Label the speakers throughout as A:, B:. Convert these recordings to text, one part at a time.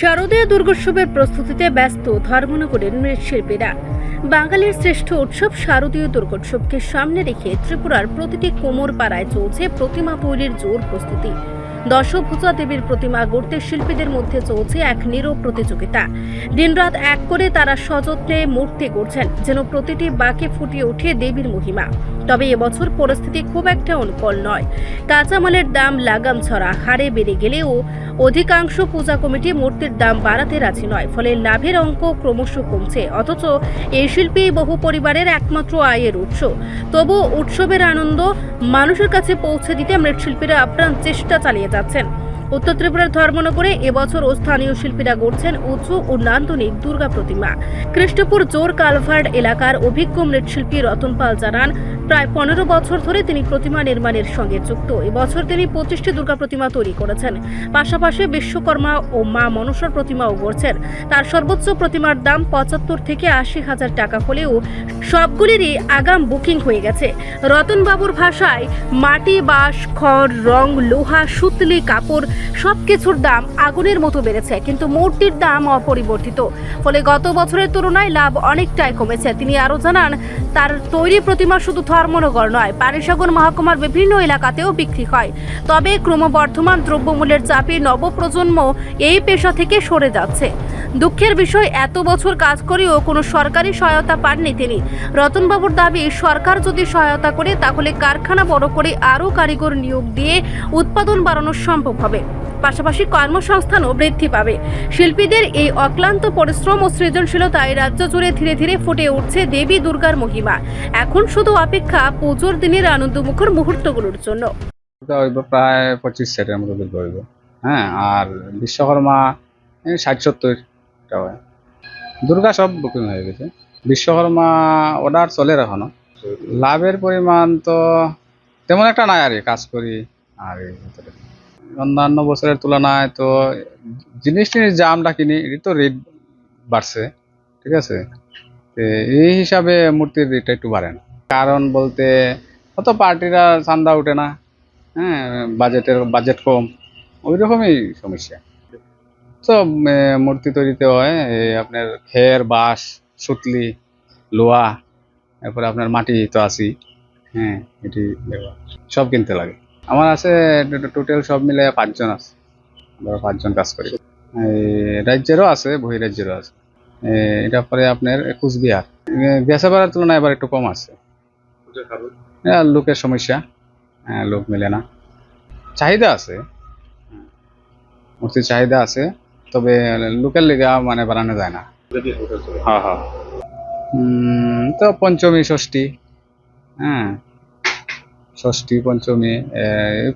A: শারদীয় দুর্গোৎসবের প্রস্তুতিতে ব্যস্ত ধর্মনগরের নৃত্যশিল্পীরা বাঙালির শ্রেষ্ঠ উৎসব শারদীয় দুর্গোৎসবকে সামনে রেখে ত্রিপুরার প্রতিটি কোমর পাড়ায় চলছে প্রতিমা তৈরির জোর প্রস্তুতি। দশভূজা দেবীর প্রতিমা গড়তে শিল্পীদের মধ্যে চলছে এক নীরব প্রতিযোগিতা। দিনরাত এক করে তারা সযত্নে মূর্তি করছেন যেন প্রতিটি বাঁকে ফুটিয়ে ওঠে দেবীর মহিমা। তবে এবছর পরিস্থিতি খুব একটা অনুকূল নয়। কাঁচামালের দাম লাগাম ছড়া, হারে বেড়ে গেলেও অধিকাংশ পূজা কমিটি মূর্তির দাম বাড়াতে রাজি নয়, ফলে লাভের অঙ্ক ক্রমশ কমছে। অথচ এই শিল্পী বহু পরিবারের একমাত্র আয়ের উৎস। তবু উৎসবের আনন্দ মানুষের কাছে পৌঁছে দিতে মৃৎশিল্পীরা আপ্রাণ চেষ্টা চালিয়ে যাচ্ছেন। উত্তর ত্রিপুরার ধর্মনগরে এবছর ও স্থানীয় শিল্পীরা গড়ছেন উঁচু ও নান্দনিক দুর্গা প্রতিমা। কৃষ্ণপুর জোর কালভার্ড এলাকার অভিজ্ঞ মৃৎশিল্পী রতন পাল জানান, প্রায় পনেরো বছর ধরে তিনি প্রতিমা নির্মাণের সঙ্গে যুক্ত। এবছর তিনি পঁচিশটি দুর্গা প্রতিমা তৈরি করেছেন। পাশাপাশি বিশ্বকর্মা ও মা মনসার প্রতিমাও গড়ছেন। তার সর্বোচ্চ প্রতিমার দাম পঁচাত্তর থেকে আশি হাজার টাকা হলেও সবগুলিরই আগাম বুকিং হয়ে গেছে। রতনবাবুর ভাষায়, মাটি, বাঁশ, খড়, রং, লোহা, সুতলি, কাপড় সবকিছুর দাম আগুনের মতো বেড়েছে, কিন্তু মূর্তির দাম অপরিবর্তিত। ফলে গত বছরের তুলনায় লাভ অনেকটাই কমেছে। তিনি আরও জানান, তার তৈরি প্রতিমা শুধু ধর্মনগর নয়, পানিসাগর মহকুমার বিভিন্ন এলাকাতেও বিক্রি হয়। তবে ক্রমবর্ধমান দ্রব্যমূল্যের চাপে নবপ্রজন্ম এই পেশা থেকে সরে যাচ্ছে। দুঃখের বিষয়, এত বছর কাজ করেও কোনো সরকারি সহায়তা পাননি তিনি। রতনবাবুর দাবি, সরকার যদি সহায়তা করে, তাহলে কারখানা বড় করে আরও কারিগর নিয়োগ দিয়ে উৎপাদন বাড়ানো সম্ভব হবে। পাশাপাশি কর্মসংস্থানও বৃদ্ধি পাবে। শিল্পীদের এই অক্লান্ত পরিশ্রম ও সৃজনশীলতায় রাজ্য জুড়ে ধীরে ধীরে ফুটে উঠছে দেবী দুর্গার মহিমা। এখন শুধু অপেক্ষা পুজোর দিনের আনন্দমুখর মুহূর্তগুলোর জন্য।
B: প্রায় পঁচিশ সেটের মতো হইব। হ্যাঁ আর বিশ্বকর্মা ষাট সত্তরটা হয়। দুর্গা সব বুকিং হয়ে গেছে। বিশ্বকর্মা অর্ডার চলে এখনও। লাভের পরিমাণ তো তেমন একটা নাই আর কাজ করি আর। অন্যান্য বছরের তুলনায় তো জিনিস টিনিস যা আমরা কিনি, এটি তো রেট বাড়ছে, ঠিক আছে? এই হিসাবে মূর্তির রেটটা একটু বাড়ে না। কারণ বলতে, অত পার্টিরা চান্দা ওঠে না হ্যাঁ বাজেটের বাজেট কম ওই রকমই সমস্যা। তো মূর্তি তৈরিতে হয় এই আপনার খের, বাঁশ, সুতলি, লোহা, এরপরে আপনার মাটি তো আছি হ্যাঁ এটি সব কিনতে লাগে। আমার আছে টোটাল সব মিলে পাঁচজন আছে। আমরা পাঁচজন কাজ করি। রাজ্যেরও আছে, বহিরাজ্যেরও আছে। এটা পরে আপনার কুচবিহার। গেছে বারের তুলনায় এবার একটু কম আছে। লোকের সমস্যা। লোক মেলে না। চাহিদা আছে। মূর্তির চাহিদা আছে, তবে লোকের লেগা মানে বানানো যায় না। হ্যাঁ হ্যাঁ। তো পঞ্চমী, ষষ্ঠী হ্যাঁ। ষষ্ঠী, পঞ্চমী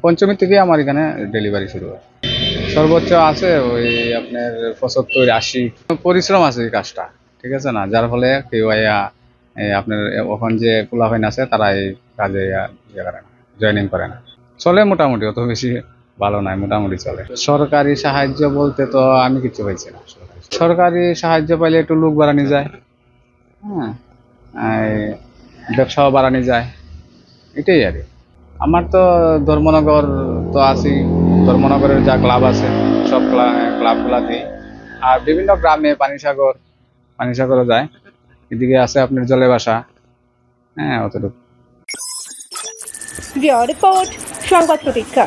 B: পঞ্চমী থেকে আমার এখানে ডেলিভারি শুরু হয়। সর্বোচ্চ আছে ওই আপনার পঁচাত্তর, আশি। পরিশ্রম আছে এই কাজটা, ঠিক আছে না? যার ফলে কেউ আপনার ওখান যে পোলাফাইন আছে, তারা এই কাজে ইয়ে করে না জয়েনিং করে না। চলে মোটামুটি, অত বেশি ভালো নয়, মোটামুটি চলে। সরকারি সাহায্য বলতে তো আমি কিছু পাইছি না। সরকারি সাহায্য পাইলে একটু লোক বাড়ানো যায় হ্যাঁ? ব্যবসাও বাড়ানো যায়। এটাই আর আমার তো ধর্মনগর তো আসি ধর্মনগরের যা ক্লাব আছে, সব ক্লাবগুলা দিই আর বিভিন্ন গ্রামে পানিসাগর, পানিসাগরও যায়। এদিকে আছে আপনার জলে বাসা হ্যাঁ অতটুকু।
A: রিপোর্ট, সংবাদ প্রতীক্ষা।